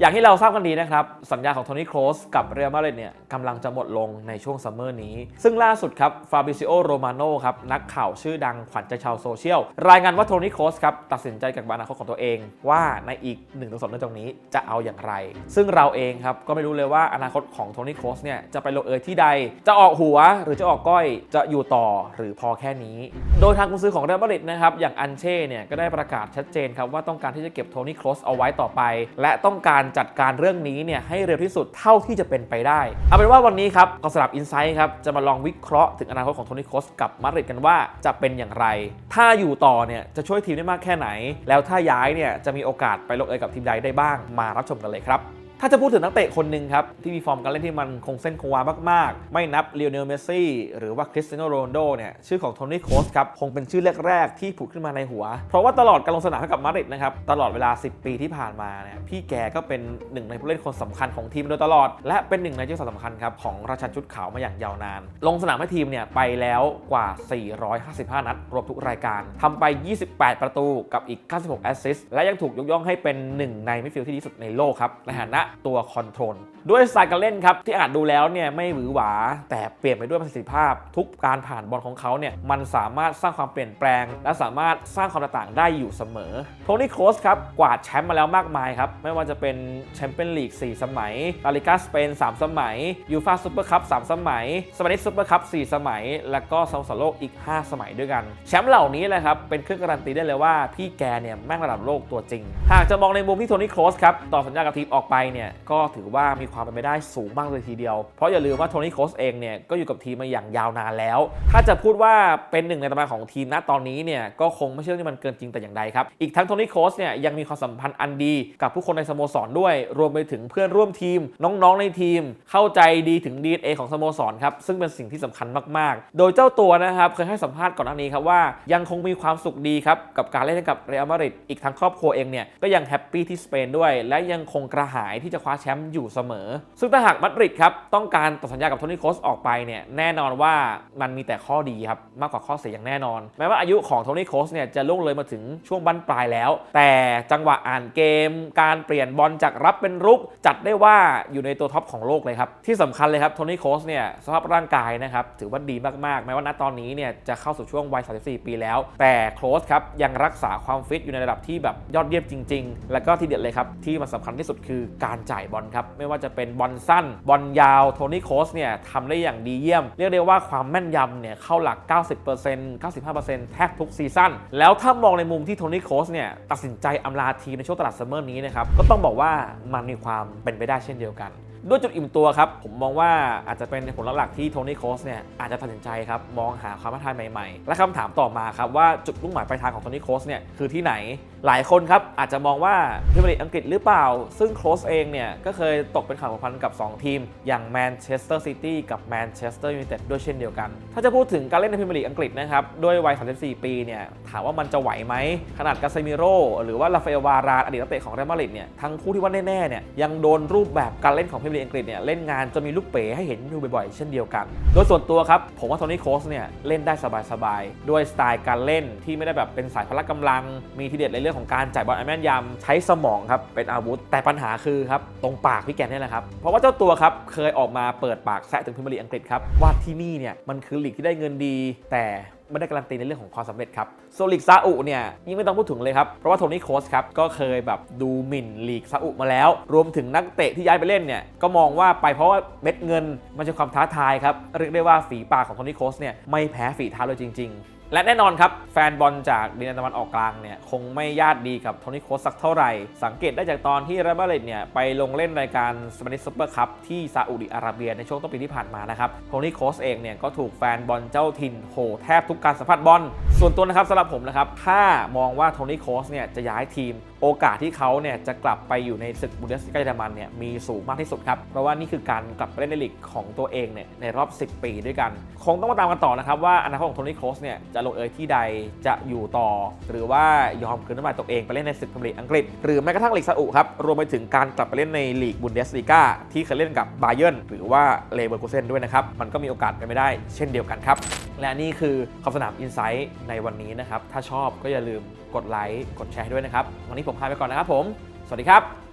อย่างที่เราทราบกันดีนะครับ สัญญาของโทนี่โครสกับเรอัลมาดริดเนี่ยกำลังจะหมดลงในช่วงซัมเมอร์นี้ ซึ่งล่าสุดครับฟาบิซิโอโรมาโนครับ นักข่าวชื่อดังขวัญใจชาวโซเชียล รายงานว่าโทนี่โครสครับ ตัดสินใจกับอนาคตของตัวเอง ว่าในอีก1นถึงสเดือนตรงนี้จะเอาอย่างไร ซึ่งเราเองครับ ก็ไม่รู้เลยว่าอนาคตของโทนี่โครสเนี่ยจะไปลงเอยที่ใด จะออกหัวหรือจะออกก้อยจะอยู่ต่อหรือพอแค่นี้ โดยทางกุญซื้อของเรอัลมาดริดนะครับอย่างอันเช่เนี่ยก็ได้ประกาศชัดเจนครับว่าต้องการที่จะเก็บโทนี่โครสเอาไว้ต่อไป และต้องการจัดการเรื่องนี้เนี่ยให้เร็วที่สุดเท่าที่จะเป็นไปได้ เอาเป็นว่าวันนี้ครับกองสลับอินไซต์ครับจะมาลองวิเคราะห์ถึงอนาคตของโทนี่โคสกับมาดริดกันว่าจะเป็นอย่างไร ถ้าอยู่ต่อเนี่ยจะช่วยทีมได้มากแค่ไหน แล้วถ้าย้ายเนี่ยจะมีโอกาสไปลงเอยกับทีมใดได้บ้างมารับชมกันเลยครับ ถ้าจะพูดถึงนักเตะคนหนึ่งครับ ที่มีฟอร์มการเล่นที่มันคงเส้นคงวามากๆ ไม่นับเลโอเนลเมสซี่หรือว่าคริสเตียโนโรนโดเนี่ยชื่อของโทนี่โคสครับคงเป็นชื่อแรกๆ ที่ผุดขึ้นมาในหัว เพราะว่าตลอดการลงสนามให้กับมาดริดนะครับ ตลอดเวลา 10 ปีที่ผ่านมาเนี่ยพี่แกก็เป็นหนึ่งในผู้เล่นคนสำคัญของทีมโดยตลอด และเป็นหนึ่งในเจ้าสำคัญครับของราชันชุดขาวมาอย่างยาวนาน ลงสนามให้ทีมเนี่ยไปแล้วกว่า 455 นัด รวมทุกรายการทำไป 28 ประตูกับอีก 96 แอสซิสต์และยังถูกยกย่องให้เป็นหนึ่งในมิดฟิลด์ที่ดีสุดในโลกครับในฐานะตัวคอนโทรลด้วยสไตล์การเล่นครับ ที่อาจดูแล้วเนี่ยไม่หวือหวา แต่เปลี่ยนไปด้วยประสิทธิภาพ ทุกการผ่านบอลของเขาเนี่ยมันสามารถสร้างความเปลี่ยนแปลง และสามารถสร้างความต่างได้อยู่เสมอโทนี่โครสครับกวาดแชมป์มาแล้วมากมายครับ ไม่ว่าจะเป็นแชมเปี้ยนลีก 4 สมัยลาลิกาสเปน 3 สมัยยูฟาซูเปอร์คัพ 3 สมัย สปานิชซูเปอร์คัพ 4 สมัย แล้วก็สโมสรโลกอีก 5 สมัยด้วยกัน แชมป์เหล่านี้แหละครับเป็นเครื่องการันตีได้เลยว่าพี่แกเนี่ยแม่งระดับโลกตัวจริง หากจะมองในมุมที่โทนี่โครสครับต่อสัญญากับทีมออกไปเนี่ยก็ถือว่ามีความเป็นไปได้สูงมากเลยทีเดียว เพราะอย่าลืมว่าโทนี่โคสเองเนี่ยก็อยู่กับทีมมาอย่างยาวนานแล้ว ถ้าจะพูดว่าเป็นหนึ่งในตำนานของทีมณตอนนี้เนี่ยก็คงไม่ใช่เรื่องที่มันเกินจริงแต่อย่างใดครับ อีกทั้งโทนี่โคสเนี่ยยังมีความสัมพันธ์อันดีกับผู้คนในสโมสรด้วย รวมไปถึงเพื่อนร่วมทีม น้องๆในทีม เข้าใจดีถึง DNA ของสโมสรครับซึ่งเป็นสิ่งที่สำคัญมากๆ โดยเจ้าตัวนะครับเคยให้สัมภาษณ์ก่อนหน้านี้ครับว่ายังคงมีความสุขดีครับกับการเล่นกับเรอัลมาดริดอีกทั้งครอบครัวเองเนี่ยก็ยังแฮปปี้ที่สเปนด้วย และยังคงกระหายทที่จะคว้าแชมป์อยู่เสมอ ซึ่งถ้าหากมาดริดครับต้องการต่อสัญญากับโทนี่โคสออกไปเนี่ยแน่นอนว่ามันมีแต่ข้อดีครับมากกว่าข้อเสียอย่างแน่นอน แม้ว่าอายุของโทนี่โคสเนี่ยจะล่วงเลยมาถึงช่วงบั้นปลายแล้ว แต่จังหวะอ่านเกม การเปลี่ยนบอลจากรับเป็นรุก จัดได้ว่าอยู่ในตัวท็อปของโลกเลยครับที่สำคัญเลยครับโทนี่โคสเนี่ยสภาพร่างกายนะครับถือว่าดีมากๆ แม้ว่าณตอนนี้เนี่ยจะเข้าสู่ช่วงวัย 34 ปีแล้ว แต่โคสครับยังรักษาความฟิตอยู่ในระดับที่แบบยอดเยี่ยมจริง ๆ แล้วก็ที่เด็ดเลยครับที่มันสำคัญที่สุดคือการจ่ายบอลครับ ไม่ว่าจะเป็นบอลสั้น บอลยาว โทนี่โคสเนี่ยทำได้อย่างดีเยี่ยม เรียกได้ว่าความแม่นยำเนี่ยเข้าหลัก 90% 95%แทบทุกซีซั่น แล้วถ้ามองในมุมที่โทนี่โคสเนี่ยตัดสินใจอำลาทีมในช่วงตลาดซัมเมอร์นี้นะครับ ก็ต้องบอกว่ามันมีความเป็นไปได้เช่นเดียวกัน ด้วยจุดอิ่มตัวครับ ผมมองว่าอาจจะเป็นผลหลักที่โทนี่โคสเนี่ยอาจจะตัดสินใจครับ มองหาความท้าทายใหม่ๆ และคำถามต่อมาครับว่าจุดมุ่งหมายปลายทางของโทนี่โคสเนี่ยคือที่ไหน หลายคนครับอาจจะมองว่าพรีเมียร์ลีกอังกฤษหรือเปล่า ซึ่งโคสเองเนี่ยก็เคยตกเป็นข่าวผัวพันกับ 2 ทีม อย่างแมนเชสเตอร์ซิตี้กับแมนเชสเตอร์ยูไนเต็ดด้วยเช่นเดียวกัน ถ้าจะพูดถึงการเล่นในพรีเมียร์ลีกอังกฤษนะครับด้วยวัย 34 ปีเนี่ยถามว่ามันจะไหวไหมขนาดกาเซมิโร่หรือว่าลาฟเอลวารานอดีตนักเตะของเรอัลมาดริดเนี่ยทั้งคู่ที่ว่าแน่ๆเนี่ยยังโดนรูปแบบการเล่นของพรีเมียร์ลีอังกฤษเนี่ยเล่นงานจะมีลูกเป๋ให้เห็นอยู่บ่อยๆ เช่นเดียวกัน โดยส่วนตัวครับ ผมว่าโทนี่โคสเนี่ยเล่นได้สบายๆ ด้วยสไตล์การเล่นที่ไม่ได้แบบเป็นสายพละกำลัง มีทีเด็ดในเรื่องของการจ่ายบอลอันแม่นยำใช้สมองครับเป็นอาวุธ แต่ปัญหาคือครับตรงปากพี่แกนนี่แหละครับ เพราะว่าเจ้าตัวครับเคยออกมาเปิดปากแซะถึงพรีเมียร์ลีอังกฤษครับว่าที่นี่เนี่ยมันคือลีกที่ได้เงินดีแต่ ไม่ได้การันตีในเรื่องของความสำเร็จครับโซลิกซาอุเนี่ยยิ่งไม่ต้องพูดถึงเลยครับ เพราะว่าโทนี่โคสครับก็เคยแบบดูหมิ่นลีกซาอุมาแล้ว รวมถึงนักเตะที่ย้ายไปเล่นเนี่ยก็มองว่าไปเพราะว่าเม็ดเงินมันจะความท้าทายครับเรียกได้ว่าฝีปากของโทนี่โคสเนี่ยไม่แพ้ฝีเท้าเลยจริง ๆ และแน่นอนครับ แฟนบอลจากดินแดนตะวันออกกลางเนี่ยคงไม่ญาติดีกับโทนี่โคสสักเท่าไหร่ สังเกตได้จากตอนที่เรอัลมาดริตเนี่ยไปลงเล่นรายการสมานิชซุปเปอร์คัพที่ซาอุดิอาระเบียในช่วงต้นปีที่ผ่านมานะครับโทนี่โคสเองเนี่ยก็ถูกแฟนบอลเจ้าถิ่นโหแทบทุกการสัมผัสบอล ส่วนตัวนะครับสำหรับผมนะครับถ้ามองว่าโทนี่โคสเนี่ยจะย้ายทีม โอกาสที่เขาเนี่ยจะกลับไปอยู่ในศึกบุนเดสลิกาเยอรมันเนี่ยมีสูงมากที่สุดครับ เพราะว่านี่คือการกลับไปเล่นในลีกของตัวเองเนี่ยในรอบ 10 ปีด้วยกัน คงต้องมาตามกันต่อนะครับว่าอนาคตของโทนี่โคสเนี่ยจะลงเอยที่ใดจะอยู่ต่อ หรือว่ายอมคืนน้ำลายตัวเองไปเล่นในศึกพรีเมียร์ลีกอังกฤษ หรือแม้กระทั่งลีกซาอุครับรวมไปถึงการกลับไปเล่นในลีกบุนเดสลิกาที่เคยเล่นกับบาเยิร์นหรือว่าเลเวอร์คูเซนด้วยนะครับมันก็มีโอกาสเป็นไปได้ เช่นเดียวกันครับและนี่คือขอบสนามอินไซต์ในวันนี้นะครับถ้าชอบก็อย่าลืม กดไลค์กดแชร์ให้ด้วยนะครับ วันนี้ผมพาไปก่อนนะครับผม สวัสดีครับ